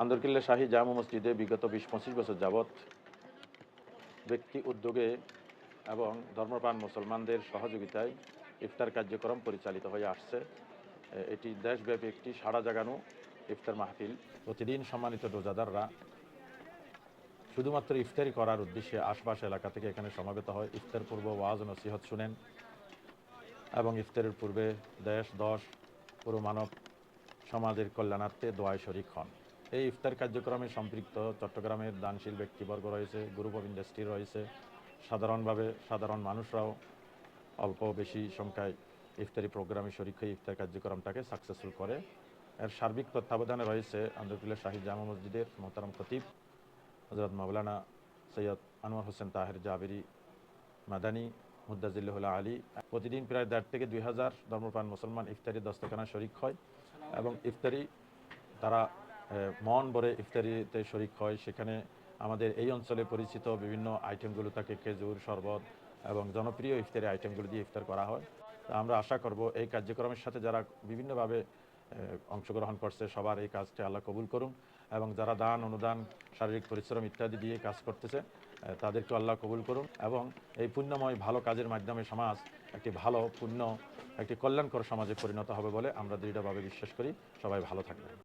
আন্দরকিল্লা শাহী জামা মসজিদে বিগত বিশ পঁচিশ বছর যাবৎ ব্যক্তি উদ্যোগে এবং ধর্মপ্রাণ মুসলমানদের সহযোগিতায় ইফতার কার্যক্রম পরিচালিত হয়ে আসছে। এটি দেশব্যাপী একটি সাড়া জাগানো ইফতার মাহফিল। প্রতিদিন সম্মানিত রোজাদাররা শুধুমাত্র ইফতারি করার উদ্দেশ্যে আশপাশ এলাকা থেকে এখানে সমাবেত হয়। ইফতার পূর্ব ওয়াজ নসিহত শুনেন এবং ইফতারের পূর্বে দেশ, দশ, পুরো মানব সমাজের কল্যাণার্থে দোয়ায় শরিক হন। এই ইফতার কার্যক্রমে সম্পৃক্ত চট্টগ্রামের দানশীল ব্যক্তিবর্গ রয়েছে গ্রুপ অফ ইন্ডাস্ট্রি রয়েছে, সাধারণভাবে সাধারণ মানুষরাও অল্প বেশি সংখ্যায় ইফতারি প্রোগ্রামে শরিক হয়ে ইফতার কার্যক্রমটাকে সাকসেসফুল করে। এর সার্বিক তত্ত্বাবধানে রয়েছে আন্দরকুল্লা শাহী জামা মসজিদের মোহতারাম খতিব হজরত মাওলানা সৈয়দ আনোয়ার হোসেন তাহের জাবেরি, মাদানী মুদাজিল্লাহুল্লাহ আলী। প্রতিদিন প্রায় দেড় থেকে দুই হাজার ধর্মপ্রাণ মুসলমান ইফতারি দস্তখানা শরিক হয় এবং ইফতারি তারা মন ভরে ইফতারিতে শরিক হয়। সেখানে আমাদের এই অঞ্চলে পরিচিত বিভিন্ন আইটেমগুলো থাকে, খেজুর, শরবত এবং জনপ্রিয় ইফতারি আইটেমগুলো দিয়ে ইফতার করা হয়। তো আমরা আশা করব এই কার্যক্রমের সাথে যারা বিভিন্নভাবে অংশগ্রহণ করছে, সবার এই কাজটি আল্লাহ কবুল করুন এবং যারা দান, অনুদান, শারীরিক পরিশ্রম ইত্যাদি দিয়ে কাজ করতেছে তাদেরকে আল্লাহ কবুল করুন এবং এই পুণ্যময়, ভালো কাজের মাধ্যমে সমাজ একটি ভালো পুণ্য, একটি কল্যাণকর সমাজে পরিণত হবে বলে আমরা দৃঢ়ভাবে বিশ্বাস করি। সবাই ভালো থাকবেন।